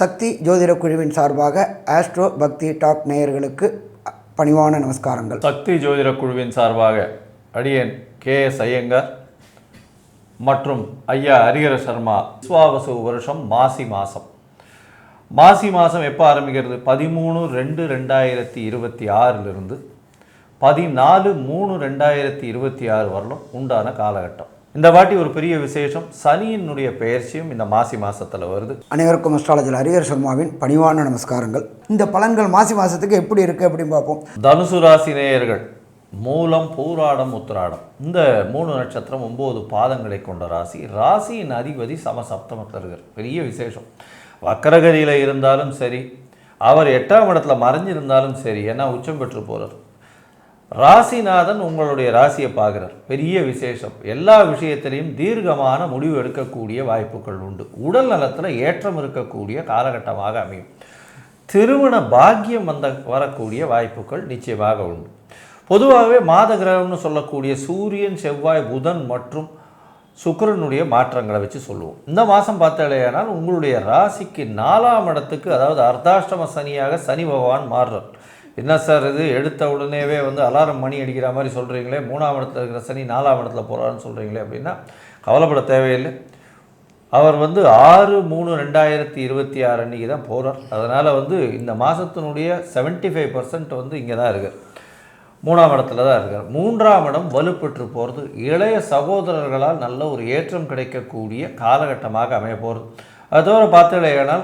சக்தி ஜோதிட குழுவின் சார்பாக ஆஸ்ட்ரோ பக்தி டாக் நேயர்களுக்கு பணிவான நமஸ்காரங்கள். சக்தி ஜோதிட குழுவின் சார்பாக அடியன் கே எஸ் ஐயங்கார் மற்றும் ஐயா ஹரிஹர சர்மா விஸ்வாவசு வருஷம் மாசி மாதம் மாசி மாதம் எப்போ ஆரம்பிக்கிறது? பதிமூணு ரெண்டு ரெண்டாயிரத்தி இருபத்தி ஆறிலிருந்து பதினாலு மூணு ரெண்டாயிரத்தி இருபத்தி ஆறு வரலும் உண்டான காலகட்டம். இந்த வாட்டி ஒரு பெரிய விசேஷம். சனியினுடைய பெயர்ச்சியும் இந்த மாசி மாசத்துல வருது. அனைவருக்கும் அஸ்ட்ராலஜர் ஹரிஹர் சர்மாவின் பணிவான நமஸ்காரங்கள். இந்த பலன்கள் மாசி மாதத்துக்கு எப்படி இருக்குது அப்படின்னு பார்ப்போம். தனுசு ராசி நேயர்கள் மூலம் பூராடம் உத்திராடம். இந்த மூணு நட்சத்திரம் ஒம்பது பாதங்களை கொண்ட ராசி. ராசியின் அதிபதி சமசப்தமத்தில் இருக்கார் பெரிய விசேஷம். வக்கரகதியில் இருந்தாலும் சரி அவர் எட்டாம் இடத்துல மறைஞ்சிருந்தாலும் சரி ஏன்னா உச்சம் பெற்று போகிறார் ராசிநாதன் உங்களுடைய ராசியை பார்க்குறார். பெரிய விசேஷம். எல்லா விஷயத்திலையும் தீர்க்கமான முடிவு எடுக்கக்கூடிய வாய்ப்புகள் உண்டு. உடல் நலத்தில் ஏற்றம் இருக்கக்கூடிய காலகட்டமாக அமையும். திருமண பாக்கியம் வந்த வரக்கூடிய வாய்ப்புகள் நிச்சயமாக உண்டு. பொதுவாகவே மாத கிரகம்னு சொல்லக்கூடிய சூரியன் செவ்வாய் புதன் மற்றும் சுக்கரனுடைய மாற்றங்களை வச்சு சொல்லுவோம். இந்த மாதம் பார்த்தாலேயானால் உங்களுடைய ராசிக்கு நாலாம் இடத்துக்கு அதாவது அர்த்தாஷ்டம சனியாக சனி பகவான் மாறுறார். என்ன சார் இது? எடுத்த உடனேவே வந்து அலாரம் மணி அடிக்கிற மாதிரி சொல்கிறீங்களே மூணாம் இடத்துல இருக்கிற சனி நாலாம் இடத்துல போகிறான்னு சொல்கிறீங்களே அப்படின்னா கவலைப்பட தேவையில்லை. அவர் வந்து ஆறு மூணு ரெண்டாயிரத்தி இருபத்தி ஆறு அன்றைக்கி தான் போகிறார் அதனால் வந்து இந்த மாதத்தினுடைய 75% ஃபைவ் பர்சன்ட் வந்து இங்கே தான் இருக்கார். மூணாம் இடத்துல தான் இருக்கார். மூன்றாம் இடம் வலுப்பெற்று போகிறது இளைய சகோதரர்களால் நல்ல ஒரு ஏற்றம் கிடைக்கக்கூடிய காலகட்டமாக அமைய போகிறது அதோடு பார்த்தீங்கன்னா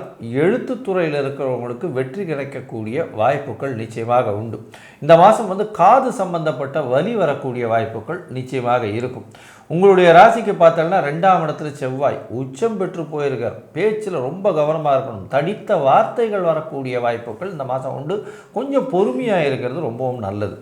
எழுத்துத்துறையில் இருக்கிறவங்களுக்கு வெற்றி கிடைக்கக்கூடிய வாய்ப்புகள் நிச்சயமாக உண்டு. இந்த மாதம் வந்து காது சம்பந்தப்பட்ட வலி வரக்கூடிய வாய்ப்புகள் நிச்சயமாக இருக்கும். உங்களுடைய ராசிக்கு பார்த்தோம்னா ரெண்டாம் இடத்துல செவ்வாய் உச்சம் பெற்று போயிருக்கார். பேச்சில் ரொம்ப கவனமாக இருக்கணும். தடித்த வார்த்தைகள் வரக்கூடிய வாய்ப்புகள் இந்த மாதம் உண்டு. கொஞ்சம் பொறுமையாக இருக்கிறது ரொம்பவும் நல்லது.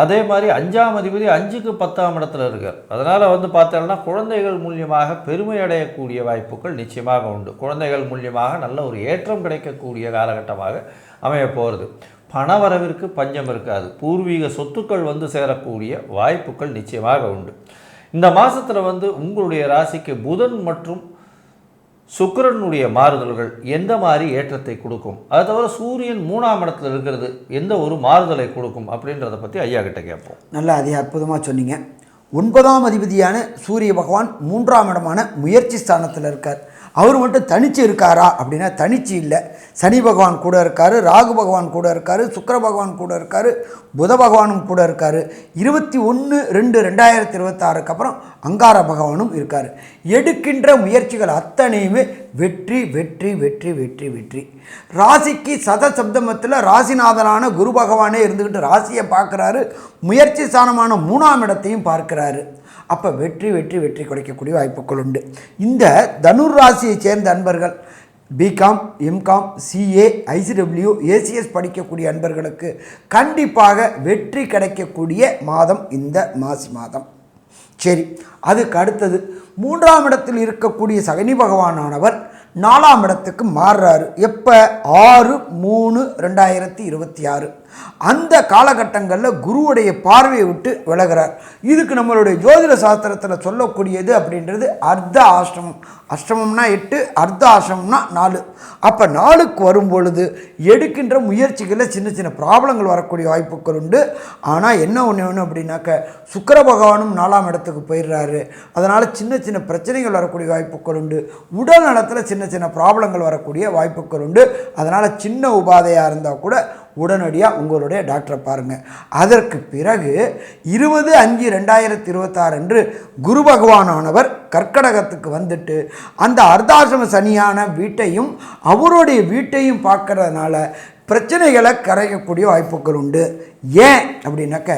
அதே மாதிரி அஞ்சாம் அதிபதி அஞ்சுக்கு பத்தாம் இடத்துல இருக்கார். அதனால் வந்து பார்த்தோம்னா குழந்தைகள் மூலியமாக பெருமை அடையக்கூடிய வாய்ப்புகள் நிச்சயமாக உண்டு. குழந்தைகள் மூலியமாக நல்ல ஒரு ஏற்றம் கிடைக்கக்கூடிய காலகட்டமாக அமைய போகிறது பணவரவிற்கு பஞ்சம் இருக்காது. பூர்வீக சொத்துக்கள் வந்து சேரக்கூடிய வாய்ப்புகள் நிச்சயமாக உண்டு. இந்த மாதத்தில் வந்து உங்களுடைய ராசிக்கு புதன் மற்றும் சுக்கரனுடைய மாறுதல்கள் எந்த மாதிரி ஏற்றத்தை கொடுக்கும்? அது தவிர சூரியன் மூணாம் இடத்துல இருக்கிறது எந்த ஒரு மாறுதலை கொடுக்கும் அப்படின்றத பற்றி ஐயா கிட்ட கேட்போம். நல்லா அதிக அற்புதமாக சொன்னீங்க. ஒன்பதாம் அதிபதியான சூரிய பகவான் மூன்றாம் இடமான முயற்சி ஸ்தானத்தில் இருக்கார். அவர் மட்டும் தனிச்சு இருக்காரா அப்படின்னா தனிச்சு இல்லை. சனி பகவான் கூட இருக்கார் ராகு பகவான் கூட இருக்கார் சுக்கர பகவான் கூட இருக்கார் புத பகவானும் கூட இருக்கார். இருபத்தி ஒன்று ரெண்டு ரெண்டாயிரத்தி இருபத்தாறுக்கு அப்புறம் அங்கார பகவானும் இருக்கார். எடுக்கின்ற முயற்சிகள் அத்தனையுமே வெற்றி வெற்றி வெற்றி வெற்றி வெற்றி. ராசிக்கு சத சப்தமத்தில் ராசிநாதனான குரு பகவானே இருந்துக்கிட்டு ராசியை பார்க்குறாரு. முயற்சி ஸ்தானமான மூணாம் இடத்தையும் பார்க்குறாரு. அப்போ வெற்றி வெற்றி வெற்றி கிடைக்கக்கூடிய வாய்ப்புகள் உண்டு. இந்த தனுர் ராசியை சேர்ந்த அன்பர்கள் BCom MCom CA ICWA ACS படிக்கக்கூடிய அன்பர்களுக்கு கண்டிப்பாக வெற்றி கிடைக்கக்கூடிய மாதம் இந்த மாசி மாதம். சரி அதுக்கு அடுத்தது மூன்றாம் இடத்தில் இருக்கக்கூடிய சகனி பகவானானவர் நாலாம் இடத்துக்கு மாறுறாரு. எப்போ? ஆறு மூணு ரெண்டாயிரத்தி இருபத்தி ஆறு. அந்த காலகட்டங்களில் குருவுடைய பார்வையை விட்டு விலகிறார். இதுக்கு நம்மளுடைய ஜோதிட சாஸ்திரத்தில் சொல்லக்கூடியது அப்படின்றது அர்த்த ஆசிரமம். அஷ்டமம்னா எட்டு அர்த்த ஆசிரமம்னா நாலு. அப்போ நாளுக்கு வரும் பொழுது எடுக்கின்ற முயற்சிகளில் சின்ன சின்ன ப்ராப்ளங்கள் வரக்கூடிய வாய்ப்புகள் உண்டு. ஆனால் என்ன ஒன்று ஒன்று அப்படின்னாக்க சுக்கர பகவானும் நாலாம் இடத்துக்கு போயிடுறாரு. அதனால் சின்ன சின்ன பிரச்சனைகள் வரக்கூடிய வாய்ப்புகள் உண்டு. உடல் நலத்தில் சின்ன சின்ன ப்ராப்ளங்கள் வரக்கூடிய வாய்ப்புகள் உண்டு. அதனால் சின்ன உபாதையாக இருந்தால் கூட உடனடியாக உங்களுடைய டாக்டரை பாருங்கள் அதற்கு பிறகு இருபது அஞ்சு ரெண்டாயிரத்தி இருபத்தாறு அன்று குரு பகவானானவர் கர்க்கடகத்துக்கு வந்துட்டு அந்த அர்த்தாசிரம சனியான வீட்டையும் அவருடைய வீட்டையும் பார்க்கறதுனால பிரச்சனைகளை கரையக்கூடிய வாய்ப்புகள் உண்டு. ஏன் அப்படின்னாக்க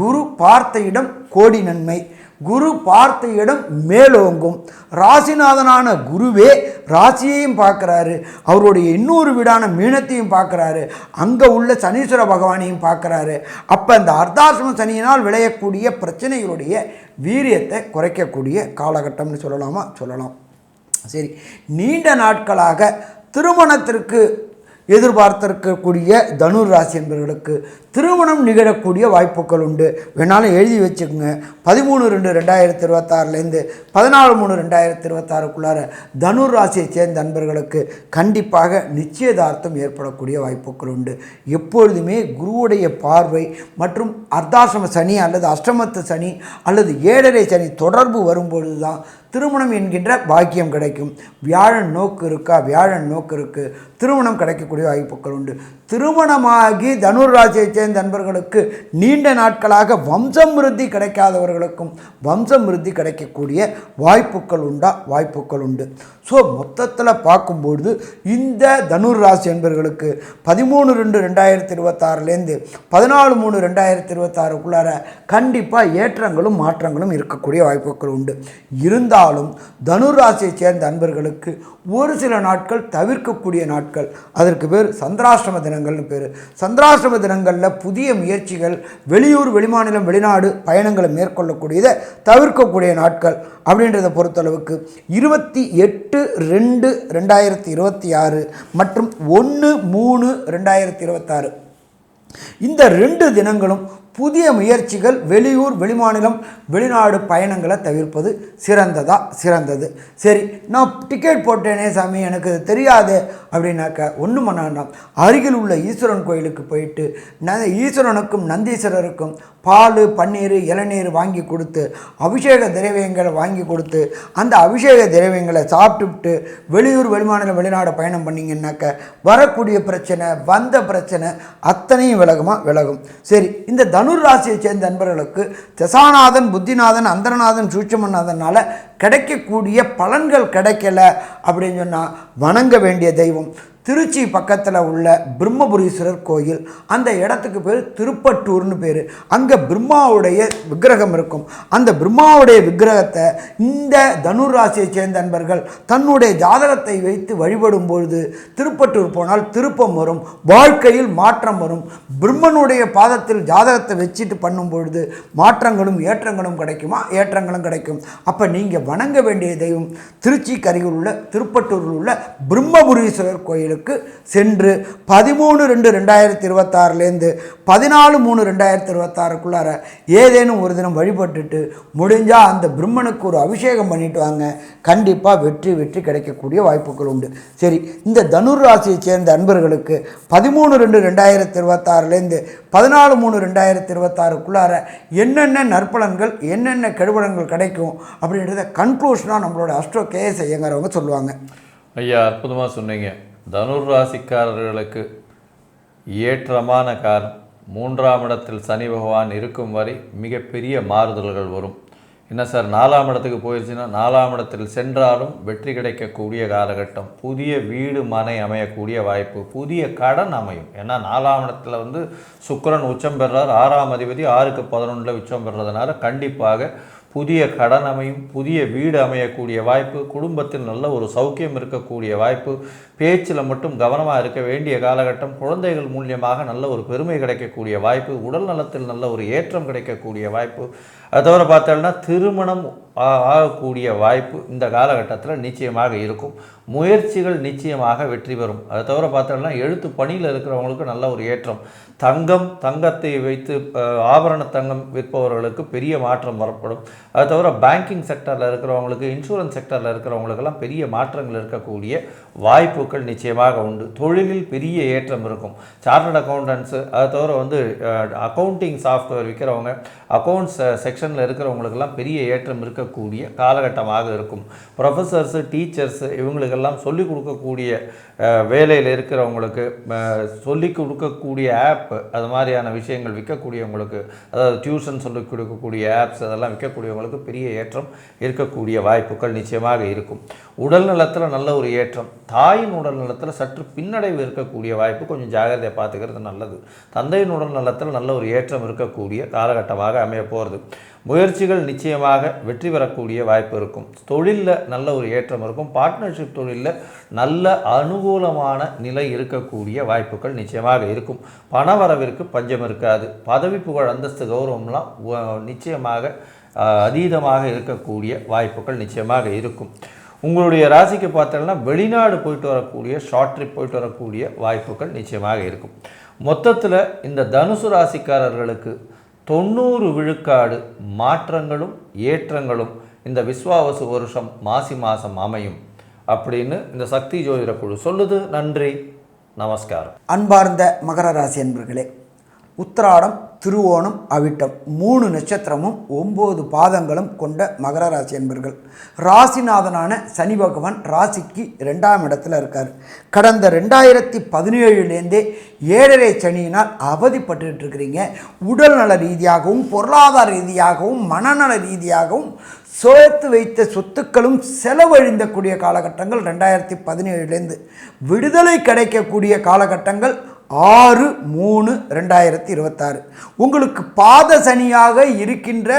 குரு பார்த்த இடம் கோடி நன்மை. குரு பார்த்த இடம் மேலோங்கும். ராசிநாதனான குருவே ராசியையும் பார்க்குறாரு. அவருடைய இன்னொரு வீடான மீனத்தையும் பார்க்குறாரு. அங்கே உள்ள சனீஸ்வர பகவானையும் பார்க்குறாரு. அப்போ இந்த அர்த்தாசிரம சனியினால் விளையக்கூடிய பிரச்சனைகளுடைய வீரியத்தை குறைக்கக்கூடிய காலகட்டம்னு சொல்லலாமா? சொல்லலாம். சரி நீண்ட நாட்களாக திருமணத்திற்கு எதிர்பார்த்திருக்கக்கூடிய தனுர் ராசி என்பவர்களுக்கு திருமணம் நிகழக்கூடிய வாய்ப்புகள் உண்டு. வேணாலும் எழுதி வச்சுக்கோங்க. பதிமூணு ரெண்டு ரெண்டாயிரத்தி இருபத்தாறுலேருந்து பதினாலு மூணு ரெண்டாயிரத்தி இருபத்தாறுக்குள்ளார தனுர் ராசியை சேர்ந்த நண்பர்களுக்கு கண்டிப்பாக நிச்சயதார்த்தம் ஏற்படக்கூடிய வாய்ப்புகள் உண்டு. எப்பொழுதுமே குருவுடைய பார்வை மற்றும் அர்த்தாசிரம சனி அல்லது அஷ்டமத்து சனி அல்லது ஏழரை சனி தொடர்பு வரும்பொழுது தான் திருமணம் என்கின்ற பாக்கியம் கிடைக்கும். வியாழன் நோக்கு இருக்கா? வியாழன் நோக்கு இருக்கு. திருமணம் கிடைக்கக்கூடிய வாய்ப்புகள் உண்டு. திருமணமாகி தனுர் ராசியை சேர்ந்த நண்பர்களுக்கு நீண்ட நாட்களாக வம்சம் விருத்தி கிடைக்காதவர்களுக்கும் வம்சம் விருத்தி கிடைக்கக்கூடிய வாய்ப்புகள் உண்டா? வாய்ப்புகள் உண்டு. ஸோ மொத்தத்தில் பார்க்கும்பொழுது இந்த தனுர் ராசி என்பவர்களுக்கு பதிமூணு ரெண்டு ரெண்டாயிரத்தி இருபத்தாறுலேருந்து பதினாலு மூணு ரெண்டாயிரத்தி இருபத்தாறுக்குள்ளார கண்டிப்பாக ஏற்றங்களும் மாற்றங்களும் இருக்கக்கூடிய வாய்ப்புகள் உண்டு. இருந்தாலும் தனுர் ராசியை சேர்ந்த அன்பர்களுக்கு ஒரு சில நாட்கள் தவிர்க்கக்கூடிய நாட்கள். அதற்கு பேர் சந்திராஷ்டம தினங்கள்னு பேர். சந்திராஷ்டம தினங்களில் புதிய முயற்சிகள் வெளியூர் வெளிமாநிலம் வெளிநாடு பயணங்களை மேற்கொள்ளக்கூடியதை தவிர்க்கக்கூடிய நாட்கள் அப்படின்றத பொறுத்தளவுக்கு இருபத்தி எட்டு ரெண்டு ரெண்டாயிரத்தி இருபத்தி ஆறு மற்றும் ஒன்று மூணு ரெண்டாயிரத்தி இருபத்தாறு. இந்த ரெண்டு தினங்களும் புதிய முயற்சிகள் வெளியூர் வெளிமாநிலம் வெளிநாடு பயணங்களை தவிர்ப்பது சிறந்ததா? சிறந்தது. சரி நான் டிக்கெட் போட்டேனே சாமி எனக்கு தெரியாது அப்படின்னாக்க ஒன்றும் பண்ண வேண்டாம். அருகில் உள்ள ஈஸ்வரன் கோயிலுக்கு போயிட்டு ந ஈஸ்வரனுக்கும் நந்தீஸ்வரருக்கும் பால் பன்னீர் இளநீர் வாங்கி கொடுத்து அபிஷேக திரவியங்களை வாங்கி கொடுத்து அந்த அபிஷேக திரவியங்களை சாப்பிட்டுவிட்டு வெளியூர் வெளிமாநிலம் வெளிநாடு பயணம் பண்ணிங்கன்னாக்க வரக்கூடிய பிரச்சனை வந்த பிரச்சனை அத்தனையும் விலகுமா? விலகும். சரி இந்த தனுர் ராசியை சேர்ந்த நண்பர்களுக்கு தசாநாதன் புத்திநாதன் அந்தரநாதன் சூட்சமநாதனால் கிடைக்கக்கூடிய பலன்கள் கிடைக்கல அப்படின்னு சொன்னால் வணங்க வேண்டிய தெய்வம். திருச்சி பக்கத்தில் உள்ள பிரம்மபுரீஸ்வரர் கோயில். அந்த இடத்துக்கு பேர் திருப்பட்டூர்னு பேர். அங்கே பிரம்மாவுடைய விக்கிரகம் இருக்கும். அந்த பிரம்மாவுடைய விக்கிரகத்தை இந்த தனுர் ராசியை சேர்ந்த நண்பர்கள் தன்னுடைய ஜாதகத்தை வைத்து வழிபடும் பொழுது திருப்பட்டூர் போனால் திருப்பம் வரும் வாழ்க்கையில் மாற்றம் வரும். பிரம்மனுடைய பாதத்தில் ஜாதகத்தை வச்சுட்டு பண்ணும் பொழுது மாற்றங்களும் ஏற்றங்களும் கிடைக்குமா? ஏற்றங்களும் கிடைக்கும். அப்போ நீங்கள் வணங்க வேண்டிய தெய்வம் திருச்சி கரையில் உள்ள திருப்பட்டூரில் உள்ள பிரம்மபுரீஸ்வரர் கோயிலுக்கு சென்று பதிமூணு ரெண்டு ரெண்டாயிரத்தி இருபத்தாறுலேருந்து பதினாலு மூணு ரெண்டாயிரத்தி இருபத்தாறுக்குள்ளார ஏதேனும் ஒரு தினம் வழிபட்டுட்டு முடிஞ்சால் அந்த பிரம்மனுக்கு ஒரு அபிஷேகம் பண்ணிட்டு வாங்க. கண்டிப்பாக வெற்றி வெற்றி கிடைக்கக்கூடிய வாய்ப்புகள் உண்டு. சரி இந்த தனுர் ராசியை சேர்ந்த அன்பர்களுக்கு பதிமூணு ரெண்டு ரெண்டாயிரத்தி இருபத்தாறுலேருந்து பதினாலு மூணு ரெண்டாயிரத்தி இருபத்தாறுக்குள்ளார என்னென்ன நற்பலன்கள் என்னென்ன கெடுபலன்கள் கிடைக்கும் அப்படின்றத கன்க்ளூஷனாக நம்மளோட அஸ்ட்ரோ கேஎஸ் ஐயங்கிறவங்க சொல்லுவாங்க. ஐயா அற்புதமாக சொன்னீங்க. தனுர் ராசிக்காரர்களுக்கு ஏற்றமான காலம் மூன்றாம் இடத்தில் சனி பகவான் இருக்கும் வரை மிகப்பெரிய மாறுதல்கள் வரும். என்ன சார் நாலாம் இடத்துக்கு போயிடுச்சுன்னா நாலாம் இடத்தில் சென்றாலும் வெற்றி கிடைக்கக்கூடிய காலகட்டம். புதிய வீடு மனை அமையக்கூடிய வாய்ப்பு புதிய கடன் அமையும். ஏன்னா நாலாம் இடத்துல வந்து சுக்கரன் உச்சம் பெறார். ஆறாம் அதிபதி ஆறுக்கு பதினொன்றில் உச்சம் பெறதுனால கண்டிப்பாக புதிய கடன் அமையும் புதிய வீடு அமையக்கூடிய வாய்ப்பு குடும்பத்தில் நல்ல ஒரு சௌக்கியம் இருக்கக்கூடிய வாய்ப்பு பேச்சில் மட்டும் கவனமாக இருக்க வேண்டிய காலகட்டம் குழந்தைகள் மூலியமாக நல்ல ஒரு பெருமை கிடைக்கக்கூடிய வாய்ப்பு உடல் நலத்தில் நல்ல ஒரு ஏற்றம் கிடைக்கக்கூடிய வாய்ப்பு அது தவிர பார்த்தோம்னா திருமணம் ஆ- ஆகக்கூடிய வாய்ப்பு இந்த காலகட்டத்தில் நிச்சயமாக இருக்கும். முயற்சிகள் நிச்சயமாக வெற்றி பெறும். அதை தவிர பார்த்தோம்னா எழுத்து பணியில் இருக்கிறவங்களுக்கு நல்ல ஒரு ஏற்றம். தங்கம் தங்கத்தை வைத்து ஆபரண தங்கம் விற்பவர்களுக்கு பெரிய மாற்றம் வரப்படும். அது தவிர பேங்கிங் செக்டரில் இருக்கிறவங்களுக்கு இன்சூரன்ஸ் செக்டரில் இருக்கிறவங்களுக்கெல்லாம் பெரிய மாற்றங்கள் இருக்கக்கூடிய வாய்ப்புகள் நிச்சயமாக உண்டு. தொழிலில் பெரிய ஏற்றம் இருக்கும். சார்ட்டர்ட் அக்கௌண்டன்ஸு அது தவிர வந்து அக்கௌண்டிங் சாஃப்ட்வேர் விற்கிறவங்க அக்கௌண்ட்ஸ் செக்ஷன் செக்ஷனில் இருக்கிறவங்களுக்கெல்லாம் பெரிய ஏற்றம் இருக்கக்கூடிய காலகட்டமாக இருக்கும். ப்ரொஃபஸர்ஸு டீச்சர்ஸு இவங்களுக்கெல்லாம் சொல்லிக் கொடுக்கக்கூடிய வேலையில் இருக்கிறவங்களுக்கு சொல்லிக் கொடுக்கக்கூடிய ஆப் அது மாதிரியான விஷயங்கள் விற்கக்கூடியவங்களுக்கு அதாவது டியூஷன் சொல்லிக் கொடுக்கக்கூடிய ஆப்ஸ் அதெல்லாம் விற்கக்கூடியவங்களுக்கு பெரிய ஏற்றம் இருக்கக்கூடிய வாய்ப்புகள் நிச்சயமாக இருக்கும். உடல் நலத்தில் நல்ல ஒரு ஏற்றம். தாயின் உடல் நலத்தில் சற்று பின்னடைவு இருக்கக்கூடிய வாய்ப்பு கொஞ்சம் ஜாகிரதையை பார்த்துக்கிறது நல்லது. தந்தையின் உடல் நலத்தில் நல்ல ஒரு ஏற்றம் இருக்கக்கூடிய காலகட்டமாக அமைய போகிறது முயற்சிகள் நிச்சயமாக வெற்றி பெறக்கூடிய வாய்ப்பு இருக்கும். தொழிலில் நல்ல ஒரு ஏற்றம் இருக்கும். பார்ட்னர்ஷிப் தொழிலில் நல்ல அனுகூலமான நிலை இருக்கக்கூடிய வாய்ப்புகள் நிச்சயமாக இருக்கும். பணவரவிற்கு பஞ்சம் இருக்காது. பதவி புகழ் அந்தஸ்து கௌரவம்லாம் நிச்சயமாக அதீதமாக இருக்கக்கூடிய வாய்ப்புகள் நிச்சயமாக இருக்கும். உங்களுடைய ராசிக்கு பார்த்தோம்னா வெளிநாடு போயிட்டு வரக்கூடிய ஷார்ட் ட்ரிப் போயிட்டு வரக்கூடிய வாய்ப்புகள் நிச்சயமாக இருக்கும். மொத்தத்தில் இந்த தனுசு ராசிக்காரர்களுக்கு தொண்ணூறு விழுக்காடு மாற்றங்களும் ஏற்றங்களும் இந்த விஸ்வாவசு வருஷம் மாசி மாதம் அமையும் அப்படின்னு இந்த சக்தி ஜோதிட குழு சொல்லுது. நன்றி. நமஸ்காரம். அன்பார்ந்த மகர ராசி அன்பர்களே உத்திராடம் திருவோணம் அவிட்டம் மூணு நட்சத்திரமும் ஒம்பது பாதங்களும் கொண்ட மகர ராசி என்பர்கள். ராசிநாதனான சனி பகவான் ராசிக்கு ரெண்டாம் இடத்துல இருக்கார். கடந்த ரெண்டாயிரத்தி பதினேழுலேருந்தே ஏழரை சனியினால் அவதிப்பட்டு இருக்கிறீங்க உடல்நல ரீதியாகவும் பொருளாதார ரீதியாகவும் மனநல ரீதியாகவும் சேர்த்து வைத்த சொத்துக்களும் செலவழிந்தக்கூடிய காலகட்டங்கள் ரெண்டாயிரத்தி பதினேழுலேருந்து. விடுதலை கிடைக்கக்கூடிய காலகட்டங்கள் ஆறு மூணு ரெண்டாயிரத்தி இருபத்தாறு உங்களுக்கு பாத சனியாக இருக்கின்ற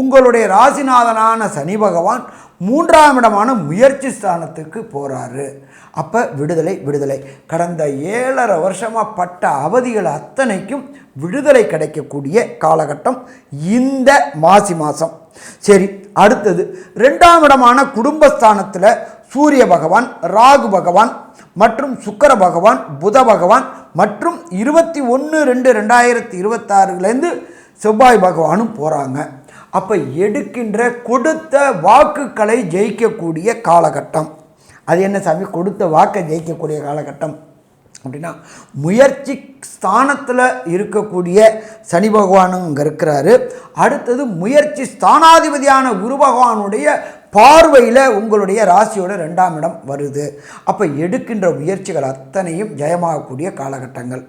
உங்களுடைய ராசிநாதனான சனி பகவான் மூன்றாம் இடமான முயற்சி ஸ்தானத்துக்கு போகிறாரு அப்போ விடுதலை விடுதலை. கடந்த ஏழரை வருஷமாக பட்ட அவதிகள் அத்தனைக்கும் விடுதலை கிடைக்கக்கூடிய காலகட்டம் இந்த மாசி மாதம் சரி அடுத்தது. ரெண்டாம் இடமான குடும்பஸ்தானத்தில் சூரிய பகவான் ராகு பகவான் மற்றும் சுக்கர பகவான் புத பகவான் மற்றும் இருபத்தி ஒன்று ரெண்டு ரெண்டாயிரத்தி இருபத்தாறுலேருந்து செவ்வாய் பகவானும் போகிறாங்க அப்போ எடுக்கின்ற கொடுத்த வாக்குகளை ஜெயிக்கக்கூடிய காலகட்டம். அது என்ன சாமி? கொடுத்த வாக்கை ஜெயிக்கக்கூடிய காலகட்டம். அப்படின்னா முயற்சி ஸ்தானத்தில் இருக்கக்கூடிய சனி பகவானும் இங்கே இருக்கிறாரு. அடுத்தது முயற்சி ஸ்தானாதிபதியான குரு பகவானுடைய பார்வையில் உங்களுடைய ராசியோட ரெண்டாம் இடம் வருது. அப்போ எடுக்கின்ற முயற்சிகள் அத்தனையும் ஜெயமாகக்கூடிய காலகட்டங்கள்.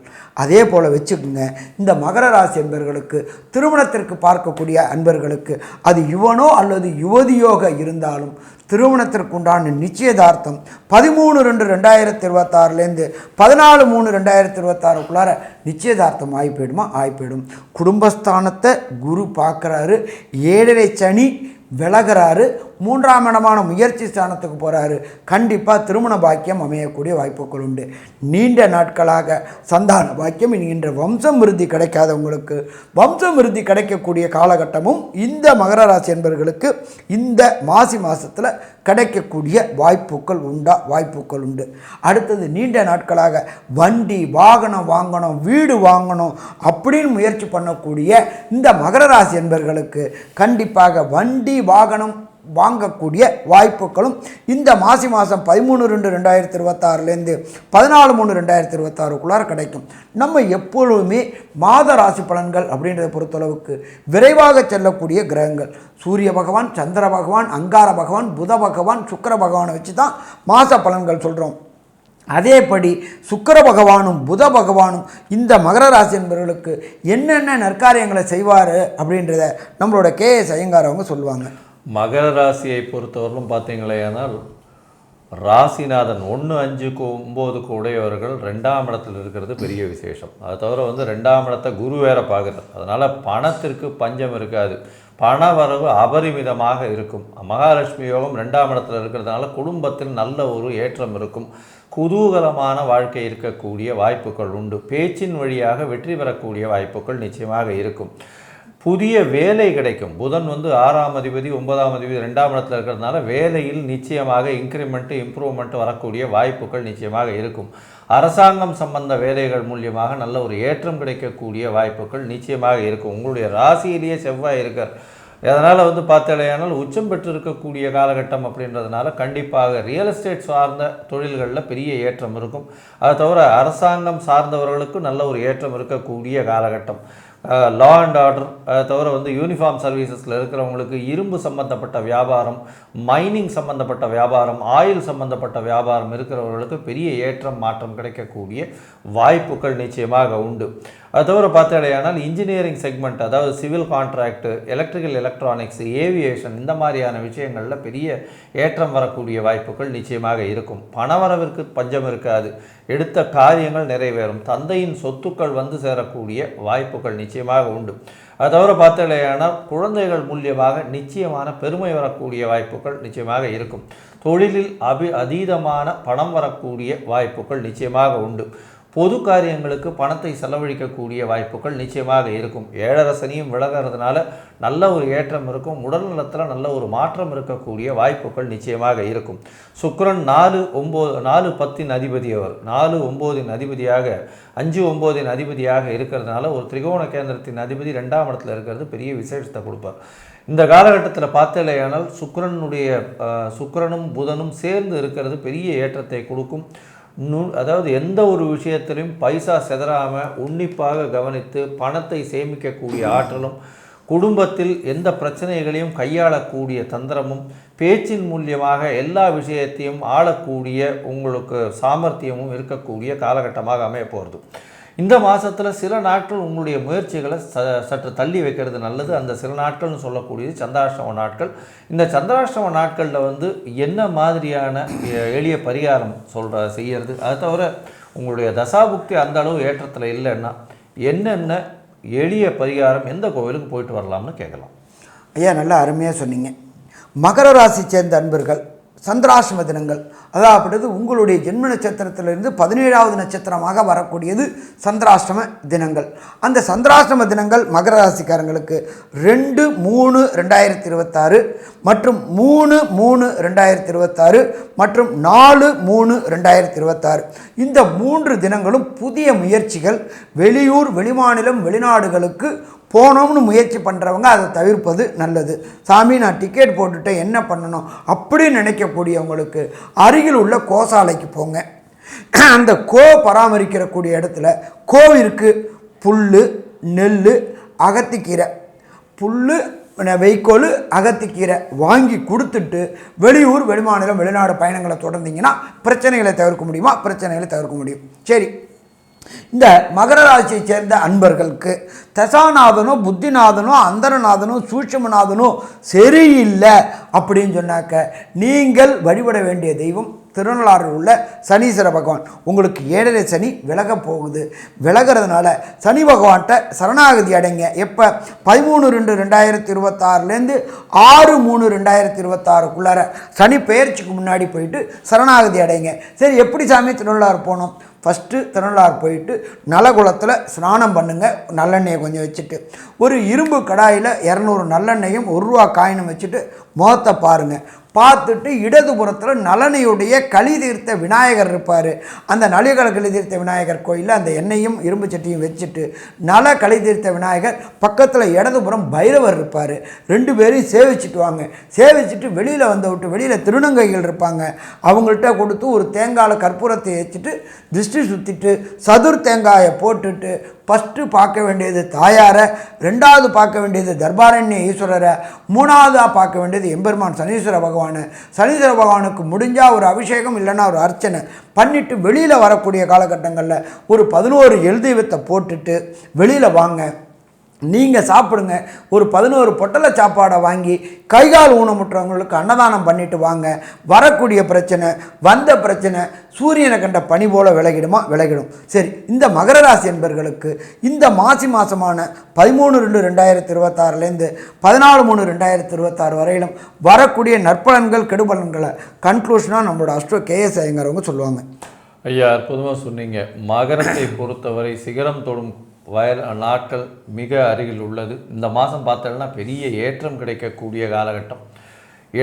அதே போல் வச்சுக்கோங்க இந்த மகர ராசி என்பர்களுக்கு திருமணத்திற்கு பார்க்கக்கூடிய அன்பர்களுக்கு அது யுவனோ அல்லது யுவதியோக இருந்தாலும் திருமணத்திற்குண்டான நிச்சயதார்த்தம் பதிமூணு ரெண்டு ரெண்டாயிரத்தி இருபத்தாறுலேருந்து பதினாலு மூணு ரெண்டாயிரத்தி இருபத்தாறுக்குள்ளார நிச்சயதார்த்தம் ஆகி போயிடுமா ஆகி போயிடும் குடும்பஸ்தானத்தை குரு பார்க்குறாரு. ஏழரை சனி விலகிறாரு. மூன்றாம் இடமான முயற்சி ஸ்தானத்துக்கு போகிறாரு கண்டிப்பாக திருமண பாக்கியம் அமையக்கூடிய வாய்ப்புகள் உண்டு. நீண்ட நாட்களாக சந்தான பாக்கியம் என்கின்ற வம்சம் விருத்தி கிடைக்காதவங்களுக்கு வம்சம் விருத்தி கிடைக்கக்கூடிய காலகட்டமும் இந்த மகர ராசி என்பவர்களுக்கு இந்த மாசி மாதத்தில் கிடைக்கக்கூடிய வாய்ப்புகள் உண்டா? வாய்ப்புகள் உண்டு. அடுத்தது நீண்ட நாட்களாக வண்டி வாகனம் வாங்கணும் வீடு வாங்கணும் அப்படின்னு முயற்சி பண்ணக்கூடிய இந்த மகர ராசி என்பவர்களுக்கு கண்டிப்பாக வண்டி வாகனம் வாங்கக்கூடிய வாய்ப்புகளும் இந்த மாசி மாதம் பதிமூணு ரெண்டு ரெண்டாயிரத்தி இருபத்தாறுலேருந்து பதினாலு மூணு ரெண்டாயிரத்தி இருபத்தாறுக்குள்ளார கிடைக்கும். நம்ம எப்பொழுதுமே மாத ராசி பலன்கள் அப்படின்றத பொறுத்தளவுக்கு விரைவாக செல்லக்கூடிய கிரகங்கள். சூரிய பகவான் சந்திர பகவான் அங்கார பகவான் புத பகவான் சுக்கிர பகவானை வச்சு தான் மாத பலன்கள் சொல்கிறோம் அதேபடி சுக்கிர பகவானும் புத பகவானும் இந்த மகர ராசி என்பவர்களுக்கு என்னென்ன நற்காரியங்களை செய்வார் அப்படின்றத நம்மளோட கே எஸ் ஐயங்கார் அவங்க சொல்லுவாங்க. மகர ராசியை பொறுத்தவரையிலும் பார்த்தீங்களேனால் ராசிநாதன் ஒன்று அஞ்சுக்கு ஒம்போதுக்கு உடையவர்கள் ரெண்டாம் இடத்தில் இருக்கிறது பெரிய விசேஷம். அது தவிர வந்து ரெண்டாம் இடத்தை குரு வேற பார்க்குறார். அதனால் பணத்திற்கு பஞ்சம் இருக்காது. பண வரவு அபரிமிதமாக இருக்கும். மகாலட்சுமி யோகம் ரெண்டாம் இடத்துல இருக்கிறதுனால குடும்பத்தில் நல்ல ஒரு ஏற்றம் இருக்கும். குதூகலமான வாழ்க்கை இருக்கக்கூடிய வாய்ப்புகள் உண்டு. பேச்சின் வழியாக வெற்றி பெறக்கூடிய வாய்ப்புகள் நிச்சயமாக இருக்கும். புதிய வேலை கிடைக்கும். புதன் வந்து ஆறாம் அதிபதி ஒன்பதாம் அதிபதி ரெண்டாம் இடத்துல இருக்கிறதுனால வேலையில் நிச்சயமாக இன்க்ரிமெண்ட்டு இம்ப்ரூவ்மெண்ட் வரக்கூடிய வாய்ப்புகள் நிச்சயமாக இருக்கும். அரசாங்கம் சம்பந்த வேலைகள் மூலியமாக நல்ல ஒரு ஏற்றம் கிடைக்கக்கூடிய வாய்ப்புகள் நிச்சயமாக இருக்கும். உங்களுடைய ராசியிலேயே செவ்வாய் இருக்கார். அதனால் வந்து பார்த்தாலேயானால் உச்சம் பெற்று இருக்கக்கூடிய காலகட்டம் அப்படின்றதுனால கண்டிப்பாக ரியல் எஸ்டேட் சார்ந்த தொழில்களில் பெரிய ஏற்றம் இருக்கும். அது தவிர அரசாங்கம் சார்ந்தவர்களுக்கு நல்ல ஒரு ஏற்றம் இருக்கக்கூடிய காலகட்டம். லா அண்ட் ஆர்டர் தவிர வந்து யூனிஃபார்ம் சர்வீசஸில் இருக்கிறவங்களுக்கு இரும்பு சம்பந்தப்பட்ட வியாபாரம் மைனிங் சம்பந்தப்பட்ட வியாபாரம் ஆயில் சம்பந்தப்பட்ட வியாபாரம் இருக்கிறவர்களுக்கு பெரிய ஏற்றம் மாற்றம் கிடைக்கக்கூடிய வாய்ப்புகள் நிச்சயமாக உண்டு. அது தவிர பார்த்தடையானால் இன்ஜினியரிங் செக்மெண்ட் அதாவது civil contract electrical electronics aviation இந்த மாதிரியான விஷயங்களில் பெரிய ஏற்றம் வரக்கூடிய வாய்ப்புகள் நிச்சயமாக இருக்கும். பணவரவிற்கு பஞ்சம் இருக்காது. எடுத்த காரியங்கள் நிறைவேறும். தந்தையின் சொத்துக்கள் வந்து சேரக்கூடிய வாய்ப்புகள் நிச்சயமாக உண்டு. அது தவிர பார்த்தாலேயானால் குழந்தைகள் மூலியமாக நிச்சயமான பெருமை வரக்கூடிய வாய்ப்புகள் நிச்சயமாக இருக்கும். தொழிலில் அபி அதீதமான பணம் வரக்கூடிய வாய்ப்புகள் நிச்சயமாக உண்டு. பொது காரியங்களுக்கு பணத்தை செலவழிக்கக்கூடிய வாய்ப்புகள் நிச்சயமாக இருக்கும். ஏழரசனையும் விலகிறதுனால நல்ல ஒரு ஏற்றம் இருக்கும். உடல் நலத்தில் நல்ல ஒரு மாற்றம் இருக்கக்கூடிய வாய்ப்புகள் நிச்சயமாக இருக்கும். சுக்ரன் நாலு ஒம்பது நாலு பத்தின் அதிபதி அவர் நாலு ஒம்போதின் அதிபதியாக அஞ்சு ஒம்போதின் அதிபதியாக இருக்கிறதுனால ஒரு திரிகோண கேந்திரத்தின் அதிபதி ரெண்டாம் இடத்துல இருக்கிறது பெரிய விசேஷத்தை கொடுப்பார். இந்த காலகட்டத்தில் பார்த்தலையானால் சுக்கரனுடைய சுக்கரனும் புதனும் சேர்ந்து இருக்கிறது பெரிய ஏற்றத்தை கொடுக்கும். நு அதாவது எந்த ஒரு விஷயத்திலையும் பைசா செதறாமல் உன்னிப்பாக கவனித்து பணத்தை சேமிக்கக்கூடிய ஆற்றலும் குடும்பத்தில் எந்த பிரச்சனைகளையும் கையாளக்கூடிய தந்திரமும் பேச்சின் மூலியமாக எல்லா விஷயத்தையும் ஆளக்கூடிய உங்களுக்கு சாமர்த்தியமும் இருக்கக்கூடிய காலகட்டமாக அமைய போகிறது இந்த மாதத்தில் சில நாட்கள் உங்களுடைய முயற்சிகளை ச சற்று தள்ளி வைக்கிறது நல்லது. அந்த சில நாட்கள்னு சொல்லக்கூடியது சந்திராஷ்டம நாட்கள். இந்த சந்திராஷ்டம நாட்களில் வந்து என்ன மாதிரியான எளிய பரிகாரம் சொல்கிற செய்கிறது அது தவிர உங்களுடைய தசாபுக்தி அந்த அளவு ஏற்றத்தில் இல்லைன்னா என்னென்ன எளிய பரிகாரம் எந்த கோவிலுக்கு போயிட்டு வரலாம்னு கேட்கலாம். ஐயா நல்லா அருமையாக சொன்னீங்க. மகர ராசி சேர்ந்த அன்பர்கள் சந்திராசிரம தினங்கள் அதாவது உங்களுடைய ஜென்ம நட்சத்திரத்திலிருந்து பதினேழாவது நட்சத்திரமாக வரக்கூடியது சந்திராஷ்டம தினங்கள். அந்த சந்திராஷ்டம தினங்கள் மகர ராசிக்காரங்களுக்கு ரெண்டு மூணு ரெண்டாயிரத்தி இருபத்தாறு மற்றும் மூணு மூணு ரெண்டாயிரத்தி இருபத்தாறு மற்றும் நாலு மூணு ரெண்டாயிரத்தி இருபத்தாறு இந்த மூன்று தினங்களும் புதிய முயற்சிகள். வெளியூர் வெளிமாநிலம் வெளிநாடுகளுக்கு போனோம்னு முயற்சி பண்ணுறவங்க அதை தவிர்ப்பது நல்லது. சாமி நான் டிக்கெட் போட்டுட்டேன் என்ன பண்ணணும் அப்படின்னு நினைக்கக்கூடியவங்களுக்கு அருகில் உள்ள கோசாலைக்கு போங்க. அந்த கோ பராமரிக்கிறக்கூடிய இடத்துல கோவிற்கு புல் நெல் அகத்திக்கீரை. புல் வைக்கோல் அகத்திக்கீரை வாங்கி கொடுத்துட்டு வெளியூர் வெளிமாநிலம் வெளிநாடு பயணங்களை தொடர்ந்தீங்கன்னா பிரச்சனைகளை தவிர்க்க முடியுமா? பிரச்சனைகளை தவிர்க்க முடியும். சரி. இந்த மகர ராசியை சேர்ந்த அன்பர்களுக்கு தசாநாதனோ புத்திநாதனோ அந்தரநாதனோ சூட்சமநாதனோ சரியில்லை அப்படின்னு சொன்னாக்க நீங்கள் வழிபட வேண்டிய தெய்வம் திருநள்ளாறில் உள்ள சனீஸ்வர பகவான். உங்களுக்கு ஏழரை சனி விலக போகுது. விலகிறதுனால சனி பகவான்கிட்ட சரணாகதி அடைங்க. எப்போ? பதிமூணு ரெண்டு ரெண்டாயிரத்தி இருபத்தாறுலேருந்து ஆறு மூணு ரெண்டாயிரத்தி இருபத்தாறுக்குள்ளார சனி பெயர்ச்சிக்கு முன்னாடி போயிட்டு சரணாகதி அடைங்க. சரி எப்படி சாமி திருநள்ளாறு போனோம் ஃபஸ்ட்டு திருநள்ளார் போயிட்டு நலகுளத்தில் ஸ்நானம் பண்ணுங்கள் நல்லெண்ணெயை கொஞ்சம் வச்சுட்டு. ஒரு இரும்பு கடாயில் இரநூறு நல்லெண்ணெயும் ஒரு ரூபா காயினும் வச்சுட்டு முகத்தை பாருங்கள் பார்த்துட்டு இடதுபுறத்தில் நலனையுடைய களி தீர்த்த விநாயகர் இருப்பார். அந்த நலிகள களி தீர்த்த விநாயகர் கோயிலில் அந்த எண்ணெயும் இரும்பு சட்டியும் வச்சுட்டு நல களி தீர்த்த விநாயகர் பக்கத்தில் இடதுபுறம் பைரவர் இருப்பார். ரெண்டு பேரையும் சேவிச்சுட்டு வாங்க. சேவிச்சுட்டு வெளியில் வந்து விட்டு வெளியில் திருநங்கைகள் இருப்பாங்க. அவங்கள்ட்ட கொடுத்து ஒரு தேங்காயில் கற்பூரத்தை வச்சுட்டு திருஷ்டி சுற்றிட்டு சதுர் தேங்காயை போட்டுட்டு ஃபஸ்ட்டு பார்க்க வேண்டியது தாயாரை ரெண்டாவது பார்க்க வேண்டியது தர்பாரண்ய ஈஸ்வரரை மூணாவதாக பார்க்க வேண்டியது எம்பெருமான் சனீஸ்வர பகவானை. சனீஸ்வர பகவானுக்கு முடிஞ்சால் ஒரு அபிஷேகம் இல்லைன்னா ஒரு அர்ச்சனை. பண்ணிவிட்டு வெளியில் வரக்கூடிய காலகட்டங்களில் ஒரு பதினோரு எழு தெய்வத்தை போட்டுட்டு வெளியில் வாங்க. நீங்கள் சாப்பிடுங்க. ஒரு பதினோரு பொட்டலை சாப்பாடை வாங்கி கைகால் ஊனமுற்றவங்களுக்கு அன்னதானம் பண்ணிட்டு வாங்க. வரக்கூடிய பிரச்சனை வந்த பிரச்சனை சூரியனை கண்ட பனி போல் விலகிடுமா? விலகிடும். சரி இந்த மகர ராசி என்பர்களுக்கு இந்த மாசி மாதமான பதிமூணு ரெண்டு ரெண்டாயிரத்தி இருபத்தாறுலேருந்து பதினாலு மூணு ரெண்டாயிரத்தி இருபத்தாறு வரையிலும் வரக்கூடிய நற்பலன்கள் கெடுபலன்களை கன்க்ளூஷனாக நம்மளோட அஸ்ட்ரோ கேஎஸ் ஐயங்கிறவங்க சொல்லுவாங்க. ஐயா அற்புதமாக சொன்னீங்க. மகரத்தை பொறுத்தவரை சிகரம் தொடும் வயல் நாட்கள் மிக அருகில் உள்ளது. இந்த மாதம் பார்த்தோம்னா பெரிய ஏற்றம் கிடைக்கக்கூடிய காலகட்டம்.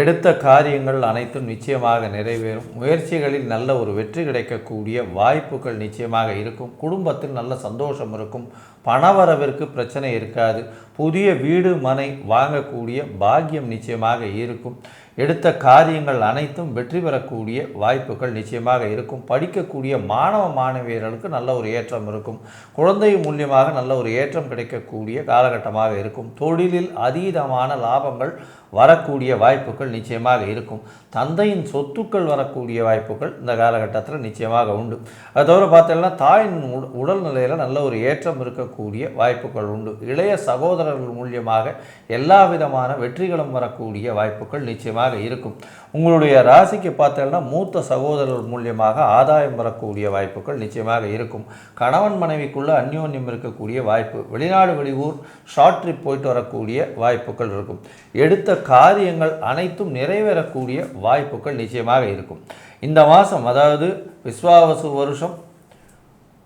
எடுத்த காரியங்கள் அனைத்தும் நிச்சயமாக நிறைவேறும். முயற்சிகளில் நல்ல ஒரு வெற்றி கிடைக்கக்கூடிய வாய்ப்புகள் நிச்சயமாக இருக்கும். குடும்பத்தில் நல்ல சந்தோஷம் இருக்கும். பணவரவிற்கு பிரச்சனை இருக்காது. புதிய வீடு மனை வாங்கக்கூடிய பாக்கியம் நிச்சயமாக இருக்கும். எடுத்த காரியங்கள் அனைத்தும் வெற்றி பெறக்கூடிய வாய்ப்புகள் நிச்சயமாக இருக்கும். படிக்கக்கூடிய மாணவ மாணவியர்களுக்கு நல்ல ஒரு ஏற்றம் இருக்கும். குழந்தை மூலியமாக நல்ல ஒரு ஏற்றம் கிடைக்கக்கூடிய காலகட்டமாக இருக்கும். தொழிலில் அதீதமான லாபங்கள் வரக்கூடிய வாய்ப்புகள் நிச்சயமாக இருக்கும். தந்தையின் சொத்துக்கள் வரக்கூடிய வாய்ப்புகள் இந்த காலகட்டத்தில் நிச்சயமாக உண்டு. அது தவிர பார்த்தீங்கன்னா தாயின் உடல் நிலையில் நல்ல ஒரு ஏற்றம் இருக்கக்கூடிய வாய்ப்புகள் உண்டு. இளைய சகோதரர்கள் மூலியமாக எல்லா விதமான வெற்றிகளும் வரக்கூடிய வாய்ப்புகள் நிச்சயமாக இருக்கும். உங்களுடைய ராசிக்கு பார்த்தீங்கன்னா மூத்த சகோதரர் மூலியமாக ஆதாயம் வரக்கூடிய வாய்ப்புகள் நிச்சயமாக இருக்கும். கணவன் மனைவிக்குள்ள அந்யோன்யம் இருக்கக்கூடிய வாய்ப்பு வெளிநாடு வெளியூர் ஷார்ட் ட்ரிப் போயிட்டு வரக்கூடிய வாய்ப்புகள் இருக்கும். எடுத்த காரியங்கள் அனைத்தும் நிறைவேறக்கூடிய வாய்ப்புகள் நிச்சயமாக இருக்கும். இந்த மாதம் அதாவது விஸ்வாவசு வருஷம்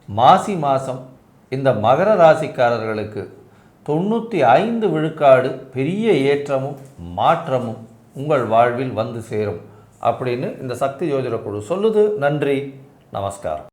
மாசி மாதம் இந்த மகர ராசிக்காரர்களுக்கு தொண்ணூற்றி ஐந்து விழுக்காடு பெரிய ஏற்றமும் மாற்றமும் உங்கள் வாழ்வில் வந்து சேரும் அப்படின்னு இந்த சக்தி யோஜன குழு சொல்லுது. நன்றி. நமஸ்காரம்.